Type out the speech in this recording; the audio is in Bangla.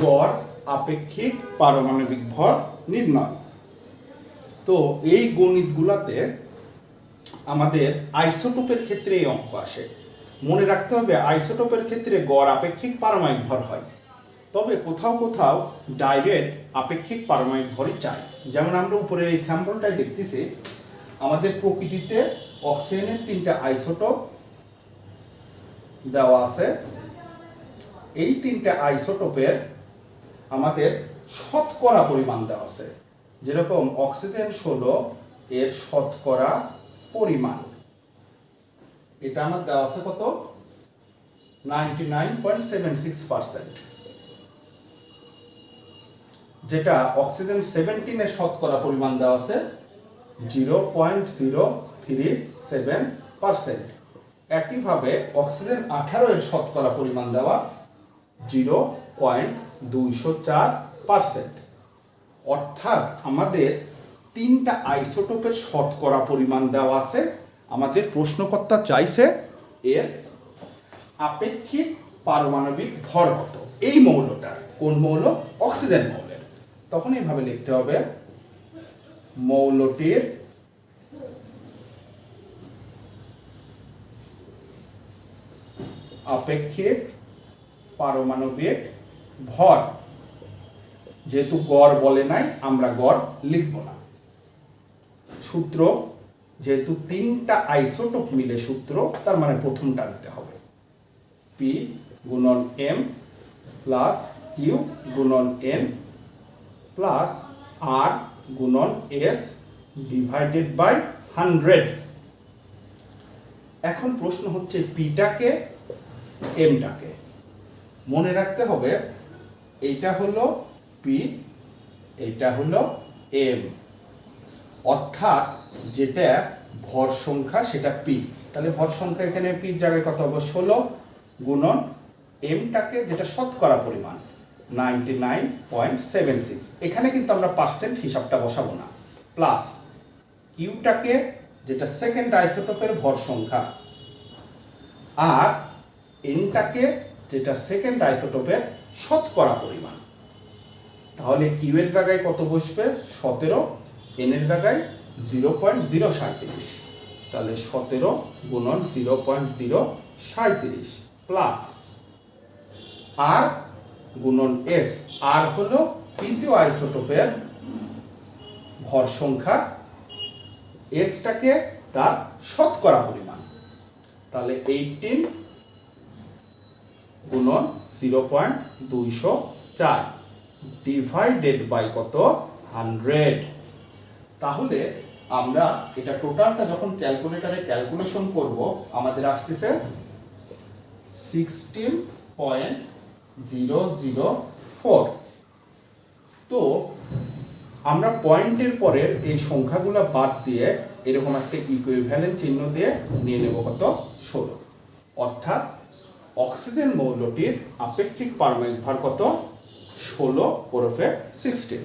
গড়, আপেক্ষিক, পারমাণবিক ভর নির্ণয়। তো এই গণিতগুলাতে আমাদের আইসোটোপের ক্ষেত্রে এই অঙ্ক আসে। মনে রাখতে হবে, আইসোটোপের ক্ষেত্রে গড়, আপেক্ষিক, পারমাণবিক ভর হয়। তবে কোথাও কোথাও ডাইরেক্ট আপেক্ষিক, পারমাণবিক ভরই চাই। যেমন আমরা উপরের এই স্যাম্পলটাই দেখতেছি, আমাদের প্রকৃতিতে অক্সিজেনের তিনটা আইসোটোপ দেওয়া আছে। এই তিনটা আইসোটোপের আমাদের শতকরা পরিমাণ দেওয়া আছে। যেরকম অক্সিজেন ষোলো, এর শতকরা পরিমাণ। এটা আমার দেওয়া আছে কত? Ninety nine point seven six percent. যেটা অক্সিজেন সেভেন্টিনের শতকরা পরিমাণ দেওয়া আছে, zero point zero three seven percent. একইভাবে অক্সিজেন আঠারো এর শতকরা পরিমাণ দেওয়া, জিরো পয়েন্ট দুইশো চার পার্সেন্ট। অর্থাৎ আমাদের তিনটা আইসোটোপের শতকরা পরিমাণ দেওয়া আছে। আমাদের প্রশ্নকর্তা চাইছে এর আপেক্ষিক পারমাণবিক ভর কত? এই মৌলটার কোন মৌল? অক্সিজেন মৌলের। তখন এইভাবে লিখতে হবে, মৌলটির আপেক্ষিক পারমাণবিক ভর যেহেতু গড় বলে নাই, আমরা গড় লিখব না। সূত্র যেহেতু তিনটা আইসোটোপ মিলে সূত্র, তার মানে প্রথমটা নিতে হবে। পি গুণন এম প্লাস কিউ গুণন এন প্লাস আর গুণন এস ডিভাইডেড বাই হান্ড্রেড এখন প্রশ্ন হচ্ছে পিটাকে এমটাকে মনে রাখতে হবে এইটা হলো পি এইটা হলো এম অর্থাৎ যেটা ভর সংখ্যা, সেটা পি তাহলে ভর সংখ্যা এখানে পির জায়গায় কত হবে? ষোলো গুণন এমটাকে যেটা শতকরা পরিমাণ ninety nine point seven six এখানে কিন্তু আমরা পার্সেন্ট হিসাবটা বসাবো না। প্লাস কিউটাকে যেটা সেকেন্ড আইসোটোপের ভর সংখ্যা, আর এনটাকে যেটা সেকেন্ড আইসোটোপের শতকরা পরিমাণ। তাহলে কিউ এর জায়গায় কত বসবে? সতেরো এন এর জায়গায় জিরো পয়েন্ট জিরো সাঁত্রিশ তাহলে সতেরো গুণন জিরো পয়েন্ট জিরো সাঁত্রিশ প্লাস আর গুণন এস আর হলো তৃতীয় আইসোটোপের ভর সংখ্যা। এসটাকে তার শতকরা পরিমাণ। তাহলে এইটিন গুণন জিরো পয়েন্ট দুইশো চার। ডিভাইডেড বাই কত? হান্ড্রেড তাহলে আমরা এটা টোটালটা যখন ক্যালকুলেটারে ক্যালকুলেশন করব, আমাদের আসতেছে sixteen point zero zero four তো আমরা পয়েন্টের পরের এই সংখ্যাগুলো বাদ দিয়ে এরকম একটা ইকুইভ্যালেন্ট চিহ্ন দিয়ে নিয়ে নেব কত? ষোলো। অর্থাৎ অক্সিজেন মৌলটির আপেক্ষিক পারমাণবিক ভার কত? ষোলো ওরফে সিক্সটিন